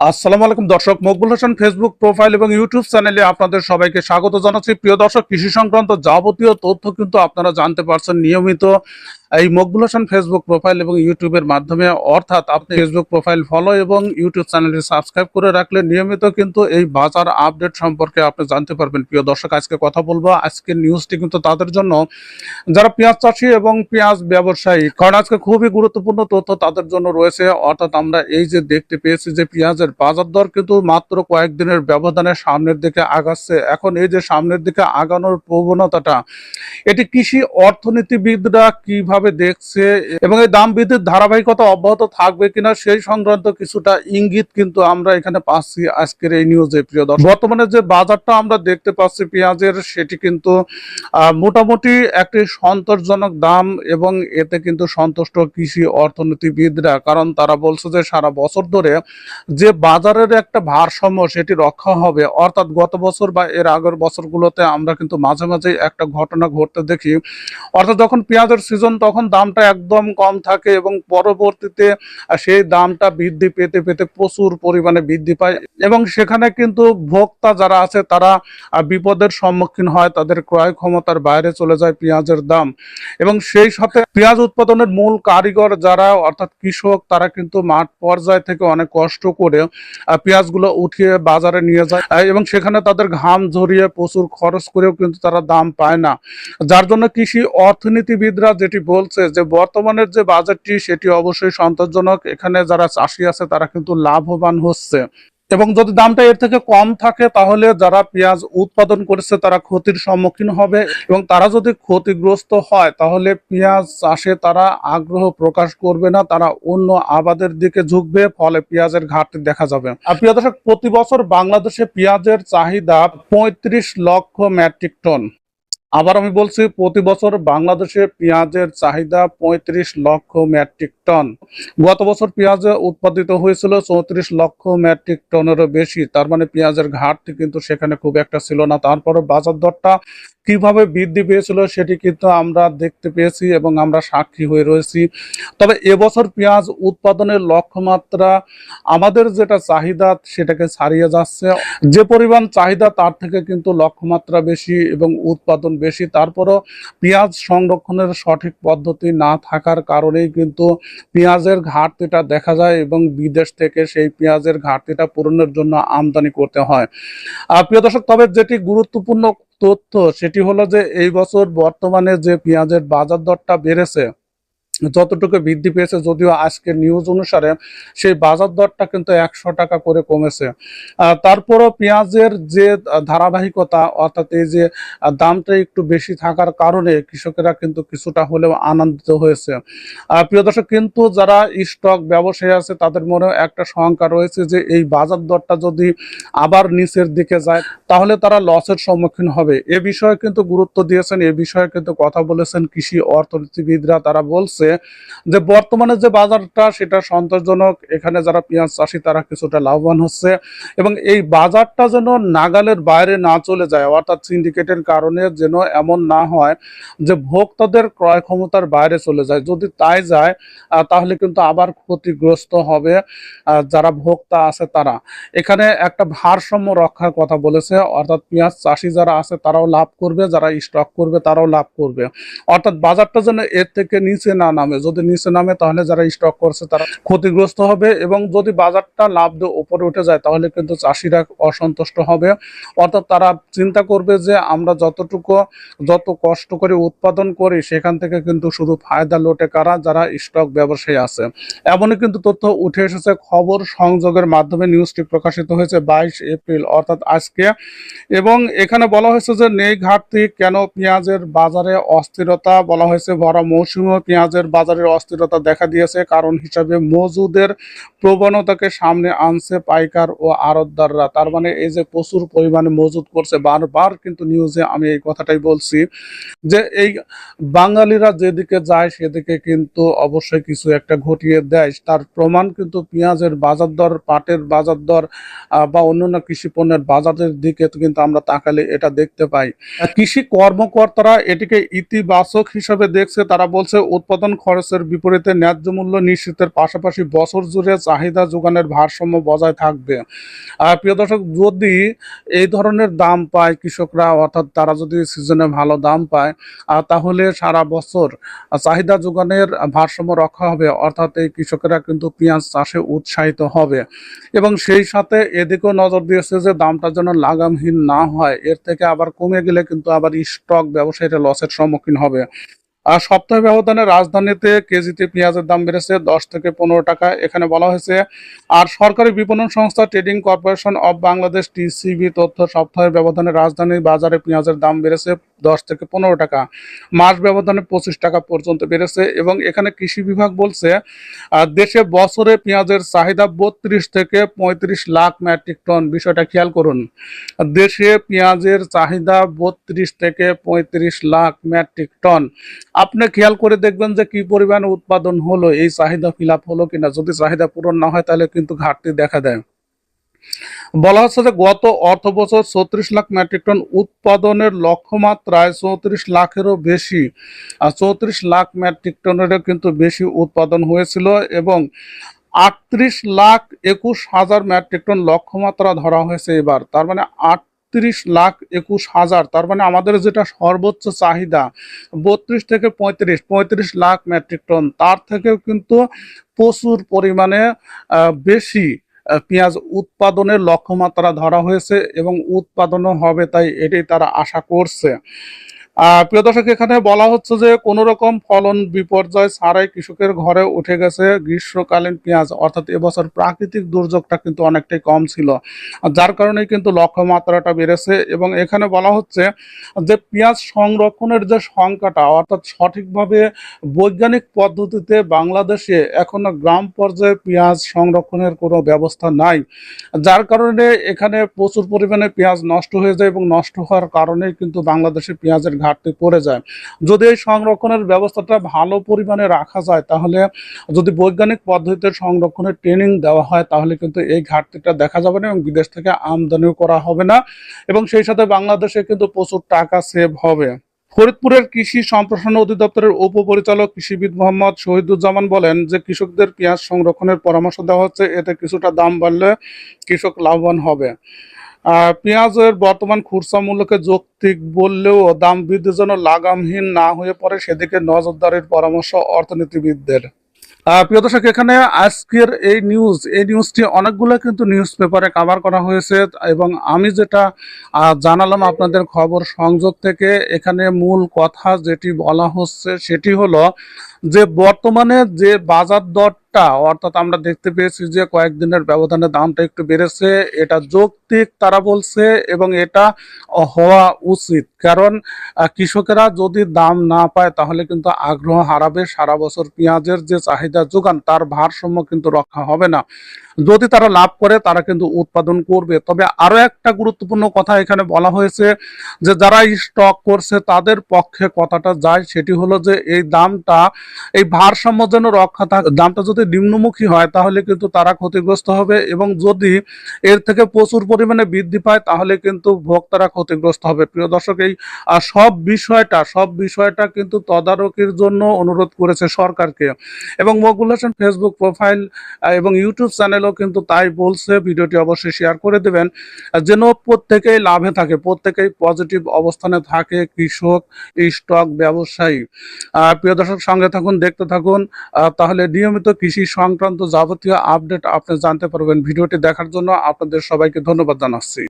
আসসালামু আলাইকুম দর্শক, মকবুল হোসেন ফেসবুক প্রোফাইল এবং ইউটিউব চ্যানেলে আপনাদের সবাইকে স্বাগত জানাচ্ছি। প্রিয় দর্শক, কৃষি সংক্রান্ত যাবতীয় তথ্য কিন্তু আপনারা জানতে পারছেন নিয়মিত। এই মকবুল হোসেন ফেসবুক প্রোফাইল এবং ইউটিউবের মাধ্যমে, অর্থাৎ আপনি ফেসবুক প্রোফাইল ফলো এবং ইউটিউব চ্যানেলটি সাবস্ক্রাইব করে রাখলে নিয়মিত কিন্তু এই বাজার আপডেট সম্পর্কে আপনি জানতে পারবেন। প্রিয় দর্শক, আজকে কথা বলব। আজকের নিউজটি কিন্তু তাদের জন্য। যারা পেঁয়াজ চাষি এবং পেঁয়াজ ব্যবসায়ী, কারণ আজকে খুবই গুরুত্বপূর্ণ তথ্য তাদের জন্য রয়েছে। অর্থাৎ আমরা এই যে দেখতে পেয়েছি যে পেঁয়াজের বাজার দর কিন্তু মাত্র কয়েকদিনের ব্যবধানে সামনের দিকে আগাচ্ছে। এখন এই যে সামনের দিকে আগানোর প্রবণতাটা, এটি কৃষি অর্থনীতিবিদরা কীভাবে দেখছে এবং এই দাম বৃদ্ধির ধারাবাহিকতা অব্যাহত থাকবে কিনা সেই সংক্রান্ত কিছুটা ইঙ্গিত কিন্তু আমরা এখানে পাচ্ছি আজকের এই নিউজে প্রিয় দর্শক, বর্তমানে যে বাজারটা আমরা দেখতে পাচ্ছি পেঁয়াজের, সেটি কিন্তু মোটামুটি একটি সন্তোষজনক দাম এবং এতে কিন্তু সন্তুষ্ট কৃষি অর্থনীতিবিদরা। কারণ তারা বলছে যে সারা বছর ধরে যে বাজারের একটা ভারসাম্য সেটি রক্ষা হবে, অর্থাৎ গত বছর বা এর আগের বছরগুলোতে আমরা কিন্তু মাঝে মাঝে একটা ঘটনা ঘটতে দেখি। অর্থাৎ যখন পেঁয়াজের সিজন তখন দামটা একদম কম থাকে এবং পরবর্তীতে সেই দামটা বৃদ্ধি পেতে পেতে প্রচুর পরিমাণে বৃদ্ধি পায়। এবং সেখানে কিন্তু ভোক্তা যারা আছে, তারা বিপদের সম্মুখীন হয়, তাদের ক্রয় ক্ষমতার বাইরে চলে যায় পেঁয়াজের দাম। এবং সেই সাথে পেঁয়াজ উৎপাদনের মূল কারিগর যারা, অর্থাৎ কৃষক, তারা কিন্তু মাঠ পর্যায় থেকে অনেক কষ্ট করে পেঁয়াজগুলো উঠিয়ে বাজারে নিয়ে যায়। এবং সেখানে তাদের ঘাম ঝরিয়ে প্রচুর খরচ করেও কিন্তু তারা দাম পায় না। যার জন্য কৃষি অর্থনীতিবিদরা যেটি বলছে যে বর্তমানের যে বাজারটি সেটি অবশ্যই সন্তোষজনক। এখানে যারা চাষি আছে তারা কিন্তু লাভবান হচ্ছে। এবং যদি দামটা এর থেকে কম থাকে তাহলে যারা পেঁয়াজ উৎপাদন করেছে তারা ক্ষতির সম্মুখীন হবে এবং তারা যদি ক্ষতিগ্রস্ত হয় তাহলে পেঁয়াজ চাষে তারা আগ্রহ প্রকাশ করবে না, তারা অন্য আবাদের দিকে ঝুঁকবে, ফলে পেঁয়াজের ঘাটতি দেখা যাবে। আর দর্শক, প্রতি বছর বাংলাদেশে পেঁয়াজের চাহিদা পঁয়ত্রিশ লক্ষ মেট্রিক টন। আবার আমি বলছি, প্রতি বছর বাংলাদেশে পেঁয়াজের চাহিদা পঁয়ত্রিশ লক্ষ মেট্রিক টন। গত বছর পেঁয়াজ উৎপাদিত হয়েছিল চৌত্রিশ লক্ষ মেট্রিক টনেরও বেশি। তার মানে পেঁয়াজের ঘাটতি কিন্তু সেখানে খুব একটা ছিল না। তারপরে বাজার দরটা কীভাবে বৃদ্ধি পেয়েছিল সেটি কিন্তু আমরা দেখতে পেয়েছি এবং আমরা সাক্ষী হয়ে রয়েছি। তবে এবছর পেঁয়াজ উৎপাদনের লক্ষ্যমাত্রা আমাদের যেটা চাহিদা সেটাকে ছাড়িয়ে যাচ্ছে। যে পরিমাণ চাহিদা তার থেকে কিন্তু লক্ষ্যমাত্রা বেশি এবং উৎপাদন বেশি, তারপরও পেঁয়াজ সংরক্ষণের সঠিক পদ্ধতি না থাকার কারণেই কিন্তু পেঁয়াজের ঘাটতিটা দেখা যায় এবং বিদেশ থেকে সেই পেঁয়াজের ঘাটতিটা পূরণের জন্য আমদানি করতে হয়। আর প্রিয় দর্শক, তবে যেটি গুরুত্বপূর্ণ তথ্য, সেটি হলো যে এই বছর বর্তমানে যে পেঁয়াজের বাজার দরটা বেড়েছে যতটুকু বৃদ্ধি পেয়েছে, যদিও আজকের নিউজ অনুসারে সেই বাজার দরটা কিন্তু একশো টাকা করে কমেছে। তারপরও পেঁয়াজের যে ধারাবাহিকতা, অর্থাৎ এই যে দামটা একটু বেশি থাকার কারণে কৃষকেরা কিন্তু কিছুটা হলেও আনন্দিত হয়েছে। প্রিয় দর্শক, কিন্তু যারা স্টক ব্যবসায়ী আছে, তাদের মনেও একটা শঙ্কা রয়েছে যে এই বাজার দরটা যদি আবার নিচের দিকে যায়, তাহলে তারা লসের সম্মুখীন হবে। এ বিষয়ে কিন্তু গুরুত্ব দিয়েছেন, এ বিষয়ে কিন্তু কথা বলেছেন কৃষি অর্থনীতিবিদরা। তারা বলছে যে বর্তমানে যে বাজারটা, সেটা সন্তোষজনক। এখানে যারা পেঁয়াজ চাষি, তারা কিছুটা লাভবান হচ্ছে। এবং এই বাজারটা যেন নাগালের বাইরে না চলে যায়, অর্থাৎ সিন্ডিকেটের কারণে যেন এমন না হয় যে ভোক্তাদের ক্রয় ক্ষমতার বাইরে চলে যায়। যদি তাই যায় তাহলে কিন্তু আবার ক্ষতিগ্রস্ত হবে যারা ভোক্তা আছে তারা। এখানে একটা ভারসাম্য রক্ষার কথা বলেছে, অর্থাৎ পেঁয়াজ চাষি যারা আছে, তারাও লাভ করবে, যারা স্টক করবে, তারাও লাভ করবে। অর্থাৎ বাজারটা যেন এর থেকে নিচে না নামে। যদি নিচে নামে, তাহলে যারা স্টক করছে, তারা ক্ষতিগ্রস্ত হবে এবং যদি বাজারটা লাভ দিয়ে উপরে উঠে যায়, তাহলে কিন্তু চাষিরা অসন্তুষ্ট হবে। অর্থাৎ তারা চিন্তা করবে যে, আমরা যতটুকু, যত কষ্ট করে উৎপাদন করি, সেখান থেকে কিন্তু শুধু ফায়দা লোটে কারা, যারা স্টক ব্যবসায়ী আছে। এমনই কিন্তু তথ্য উঠে এসেছে খবর সংযোগের মাধ্যমে নিউজটি প্রকাশিত হয়েছে বাইশ এপ্রিল, অর্থাৎ আজকে। এবং এখানে বলা হয়েছে যে, নেই ঘাটতি, কেন পেঁয়াজের বাজারে অস্থিরতা বলা হয়েছে, ভরা মৌসুমে পেঁয়াজের বাজারের অস্থিরতা দেখা দিয়েছে। কারণ হিসাবে মজুদের প্রবণতাকে সামনে আনছে পাইকার ও আড়তদাররা। তার মানে এই যে প্রচুর পরিমাণে মজুদ করছে, বারবার কিন্তু নিউজে আমি এই কথাটাই বলছি যে এই বাঙালিরা যেদিকে যায় সেদিকে কিন্তু অবশ্যই কিছু একটা ঘটিয়ে দেয়। তার প্রমাণ কিন্তু পেঁয়াজের বাজার দর, পাটের বাজার দর বা অন্যান্য কৃষি পণ্যের বাজারের দিকে কিন্তু আমরা তাকালে এটা দেখতে পাই। কৃষি কর্মকর্তারা এটিকে ইতিবাচক হিসাবে দেখছে। তারা বলছে, উৎপাদন উৎপাদন খরচের বিপরীতে ন্যায্য মূল্য নিশ্চিতের পাশাপাশি বছর জুড়ে চাহিদা যোগানের ভারসাম্য বজায় থাকবে। প্রিয় দর্শক, যদি এই ধরনের দাম পায় কৃষকরা, অর্থাৎ তারা যদি সিজনে ভালো দাম পায় তাহলে সারা বছর চাহিদা যোগানের ভারসাম্য রক্ষা হবে, অর্থাৎ এই কৃষকেরা কিন্তু পেঁয়াজ চাষে উৎসাহিত হবে। এবং সেই সাথে এদিকেও নজর দিয়েছে যে, দামটা যেন লাগামহীন না হয়, এর থেকে আবার কমে গেলে কিন্তু আবার স্টক ব্যবসায়ীরা লসের সম্মুখীন হবে। আর সপ্তাহ ব্যবধানে রাজধানীতে কেজিতে পেঁয়াজের দাম বেড়েছে দশ থেকে পনেরো টাকা, এখানে বলা হয়েছে। আর সরকারি বিপণন সংস্থা trading corporation of Bangladesh TCB তথ্য সপ্তাহের ব্যবধানে রাজধানীর বাজারে পেঁয়াজের দাম বেড়েছে দশ থেকে পনেরো টাকা। মাস ব্যবধানে পঁচিশ টাকা পর্যন্ত বেড়েছে এবং এখানে কৃষি বিভাগ বলছে দেশে বছরে পেঁয়াজের চাহিদা বত্রিশ থেকে পঁয়ত্রিশ লাখ মেট্রিক টন। বিষয়টা খেয়াল করুন, দেশে পেঁয়াজের চাহিদা বত্রিশ থেকে পঁয়ত্রিশ লাখ মেট্রিক টন। আপনি খেয়াল করে দেখবেন যে কি পরিমাণ উৎপাদন হলো, এই চাহিদা ফিল আপ হলো কিনা। যদি চাহিদা পূরণ না হয়, তাহলে কিন্তু ঘাটতি দেখা দেয়। বলা হচ্ছে যে গত অর্থ বছর চৌত্রিশ লাখ মেট্রিক টন উৎপাদনের লক্ষ্যমাত্রায় চৌত্রিশ লাখেরও বেশি চৌত্রিশ লাখ মেট্রিক টনেরও কিন্তু বেশি উৎপাদন হয়েছিল এবং আটত্রিশ লাখ একুশ হাজার মেট্রিক টন লক্ষ্যমাত্রা ধরা হয়েছে এবার। তার মানে আট আটত্রিশ লাখ একুশ হাজার, তার মানে আমাদের যেটা সর্বোচ্চ চাহিদা, বত্রিশ থেকে পঁয়ত্রিশ পঁয়ত্রিশ লাখ মেট্রিক টন, তার থেকেও কিন্তু প্রচুর পরিমাণে বেশি। পেঁয়াজ উৎপাদনের লক্ষ্যমাত্রা ধরা হয়েছে এবং উৎপাদনও হবে তাই এটি তারা আশা করছে। প্রিয় দর্শক, এখানে বলা হচ্ছে যে কোন রকম ফলন বিপর্যয় ছাড়াই কৃষকের ঘরে উঠে গেছে গ্রীষ্মকালীন পেঁয়াজ। অর্থাৎ এবছর প্রাকৃতিক দুর্যোগটা কিন্তু অনেকটাই কম ছিল। যার কারণে কিন্তু লক্ষ্যমাত্রাটা বেড়েছে এবং এখানে বলা হচ্ছে যে পেঁয়াজ সংরক্ষণের যে সংখ্যাটা, অর্থাৎ সঠিকভাবে বৈজ্ঞানিক পদ্ধতিতে বাংলাদেশে এখনও গ্রাম পর্যায়ে পেঁয়াজ সংরক্ষণের কোনো ব্যবস্থা নাই। যার কারণে এখানে প্রচুর পরিমাণে পেঁয়াজ নষ্ট হয়ে যায় এবং নষ্ট হওয়ার কারণে কিন্তু বাংলাদেশে পেঁয়াজের ঘাটতি পড়ে যায়। যদি এই সংরক্ষণের ব্যবস্থাটা ভালো পরিমাণে রাখা যায়, তাহলে যদি বৈজ্ঞানিক পদ্ধতিতে সংরক্ষণের ট্রেনিং দেওয়া হয়, তাহলে কিন্তু এই ঘাটতিটা দেখা যাবে না এবং বিদেশ থেকে আমদানিও করা হবে না। এবং সেই সাথে বাংলাদেশে কিন্তু প্রচুর টাকা সেভ হবে। ফরিদপুরের কৃষি সম্প্রসারণ অধিদপ্তরের উপপরিচালক কৃষিবিদ মোহাম্মদ শহীদুজ্জামান বলেন যে, কৃষকদের পেঁয়াজ সংরক্ষণের পরামর্শ দেওয়া হচ্ছে, এতে কিছুটা দাম বাড়লে কৃষক লাভবান হবে। পেঁয়াজের বর্তমান খুচরা মূল্যকে যৌক্তিক বললেও দাম বৃদ্ধির জন্য লাগামহীন না হয়ে পড়ে সেদিকে নজরদারির পরামর্শ অর্থনীতিবিদদের। প্রিয় দর্শক, এখানে আজকের এই নিউজ এই নিউজটি অনেকগুলো কিন্তু নিউজ পেপারে কভার করা হয়েছে এবং আমি যেটা জানালাম আপনাদের খবর সংযোগ থেকে, এখানে মূল কথা যেটি বলা হচ্ছে সেটি হলো যে বর্তমানে যে বাজার দরটা, অর্থাৎ আমরা দেখতে পেয়েছি যে কয়েকদিনের ব্যবধানে দামটা একটু বেড়েছে, এটা যৌক্তিক তারা বলছে এবং এটা হওয়া উচিত। কারণ কৃষকেরা যদি দাম না পায় তাহলে কিন্তু আগ্রহ হারাবে, সারা বছর পেঁয়াজের যে চাহিদা যোগান তার ভারসাম্য কিন্তু রক্ষা হবে না। যদি তারা লাভ করে, তারা কিন্তু উৎপাদন করবে। তবে আরও একটা গুরুত্বপূর্ণ কথা এখানে বলা হয়েছে যে, যারা স্টক করছে, তাদের পক্ষে কথাটা যায় সেটি হলো যে, এই দামটা, এই ভারসাম্য যেন রক্ষা থাকে, দামটা যদি নিম্নমুখী হয়, তাহলে কিন্তু তারা ক্ষতিগ্রস্ত হবে এবং যদি এর থেকে প্রচুর পরিমাণে বৃদ্ধি পায়, তাহলে কিন্তু ভোক্তারা ক্ষতিগ্রস্ত হবে। প্রিয় দর্শক, এই সব বিষয়টা সব বিষয়টা কিন্তু তদারকির জন্য অনুরোধ করেছে সরকারকে। এবং মকবুল হোসেন ফেসবুক প্রোফাইল এবং ইউটিউব চ্যানেলও কিন্তু তাই বলছে, ভিডিওটি অবশ্যই শেয়ার করে দেবেন। যেন প্রত্যেকেই লাভে থাকে, প্রত্যেকেই পজিটিভ অবস্থানে থাকে কৃষক, স্টক, ব্যবসায়ী। প্রিয় দর্শক, সঙ্গে থাকুন, দেখতে থাকুন। তাহলে নিয়মিত কৃষি সংক্রান্ত যাবতীয় আপডেট আপনি জানতে পারবেন। ভিডিওটি দেখার জন্য আপনাদের সবাইকে ধন্যবাদ জানাচ্ছি।